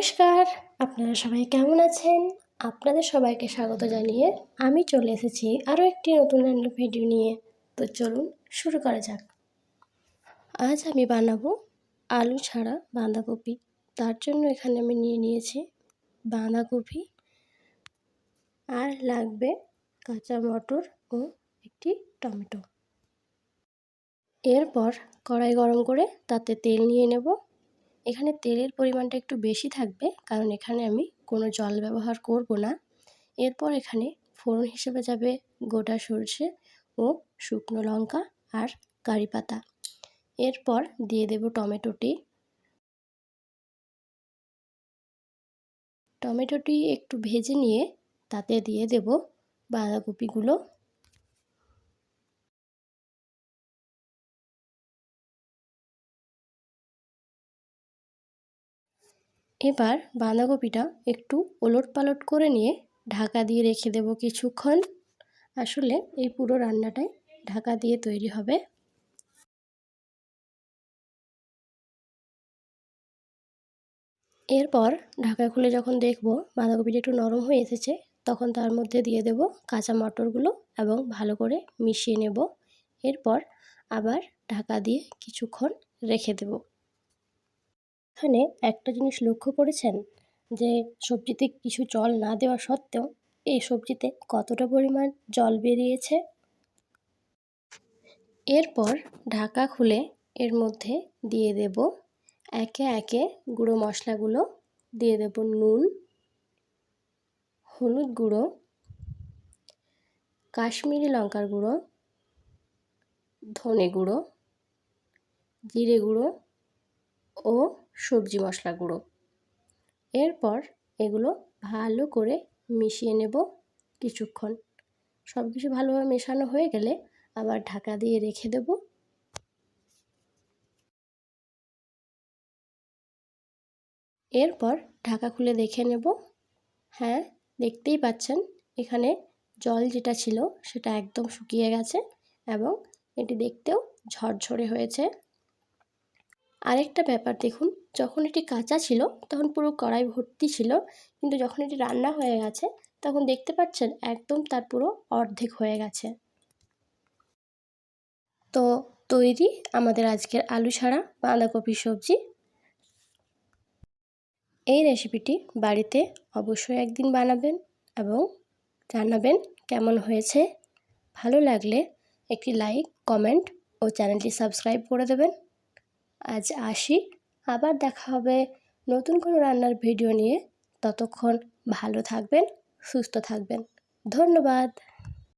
নমস্কার, আপনারা সবাই কেমন আছেন? আপনাদের সবাইকে স্বাগত জানিয়ে আমি চলে এসেছি আরও একটি নতুন রান্নার ভিডিও নিয়ে। তো চলুন শুরু করা যাক। আজ আমি বানাবো আলু ছাড়া বাঁধাকপি। তার জন্য এখানে আমি নিয়ে নিয়েছি বাঁধাকপি আর লাগবে কাঁচা মটর ও একটি টমেটো। এরপর কড়াই গরম করে তাতে তেল নিয়ে নেব। এখানে তেলের পরিমাণটা একটু বেশি থাকবে, কারণ এখানে আমি কোনো জল ব্যবহার করব না। এরপর এখানে ফোড়ন হিসেবে যাবে গোটা সরষে ও শুকনো লঙ্কা আর কারি পাতা। এরপর দিয়ে দেব টমেটোটি। টমেটোটি একটু ভেজে নিয়ে তাতে দিয়ে দেব বাঁধাকপিগুলো। এবার বাঁধাকপিটা একটু ওলট পালট করে নিয়ে ঢাকা দিয়ে রেখে দেব কিছুক্ষণ। আসলে এই পুরো রান্নাটাই ঢাকা দিয়ে তৈরি হবে। এরপর ঢাকা খুলে যখন দেখব বাঁধাকপিটা একটু নরম হয়ে এসেছে, তখন তার মধ্যে দিয়ে দেব কাঁচা মটরগুলো এবং ভালো করে মিশিয়ে নেব। এরপর আবার ঢাকা দিয়ে কিছুক্ষণ রেখে দেব। এখানে একটা জিনিস লক্ষ্য করেছেন? যে সবজিতে কিছু জল না দেওয়া সত্ত্বেও এই সবজিতে কতটা পরিমাণ জল বেরিয়েছে? এরপর ঢাকা খুলে এর মধ্যে দিয়ে দেব একে একে গুঁড়ো মশলাগুলো। দিয়ে দেব নুন, হলুদ গুঁড়ো, কাশ্মীরি লঙ্কার গুঁড়ো, ধনে গুঁড়ো, জিরে গুঁড়ো ও সবজি মশলা গুঁড়ো। এরপর এগুলো ভালো করে মিশিয়ে নেব কিছুক্ষণ। সব কিছু ভালোভাবে মেশানো হয়ে গেলে আবার ঢাকা দিয়ে রেখে দেব। এরপর ঢাকা খুলে দেখে নেব। হ্যাঁ দেখতেই পাচ্ছেন, এখানে জল যেটা ছিল সেটা একদম শুকিয়ে গেছে এবং এটি দেখতেও ঝরঝরে হয়েছে। আরেকটা ব্যাপার দেখুন, যখন এটি কাঁচা ছিল, তখন পুরো কড়াই ভর্তি ছিল, কিন্তু যখন এটি রান্না হয়ে গেছে, তখন দেখতে পাচ্ছেন একদম তার পুরো অর্ধেক হয়ে গেছে। তো তৈরি আমাদের আজকের আলু ছাড়া বাঁধাকপি সবজি। এই রেসিপিটি বাড়িতে অবশ্যই একদিন বানাবেন এবং জানাবেন কেমন হয়েছে। ভালো লাগলে একটি লাইক, কমেন্ট ও চ্যানেলটি সাবস্ক্রাইব করে দেবেন। আজ আসি। আবার দেখা হবে নতুন কোনো রান্নার ভিডিও নিয়ে। ততক্ষণ ভালো থাকবেন, সুস্থ থাকবেন। ধন্যবাদ।